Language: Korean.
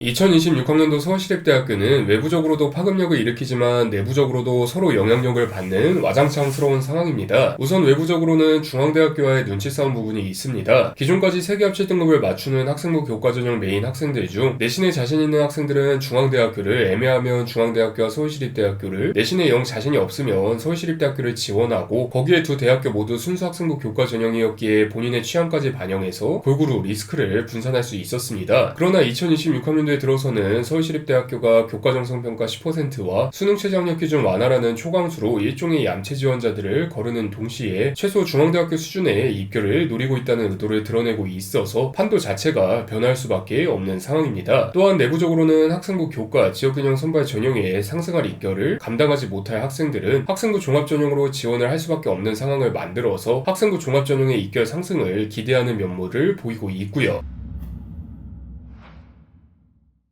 2026학년도 서울시립대학교는 외부적으로도 파급력을 일으키지만 내부적으로도 서로 영향력을 받는 와장창스러운 상황입니다. 우선 외부적으로는 중앙대학교와의 눈치 싸움 부분이 있습니다. 기존까지 세계 합칠 등급을 맞추는 학생부 교과 전형 메인 학생들 중 내신에 자신 있는 학생들은 중앙대학교를 애매하면 중앙대학교와 서울시립대학교를 내신에 영 자신이 없으면 서울시립대학교를 지원하고 거기에 두 대학교 모두 순수 학생부 교과 전형이었기에 본인의 취향까지 반영해서 골고루 리스크를 분산할 수 있었습니다. 그러나 2026학년도 에 들어서는 서울시립대학교가 교과정성평가 10%와 수능 최저학력 기준 완화라는 초강수로 일종의 얌체 지원자들을 거르는 동시에 최소 중앙대학교 수준의 입결을 노리고 있다는 의도를 드러내고 있어서 판도 자체가 변할 수밖에 없는 상황입니다. 또한 내부적으로는 학생부 교과 지역균형 선발 전형에 상승할 입결을 감당하지 못할 학생들은 학생부 종합 전형으로 지원을 할 수밖에 없는 상황을 만들어서 학생부 종합 전형의 입결 상승을 기대하는 면모를 보이고 있고요.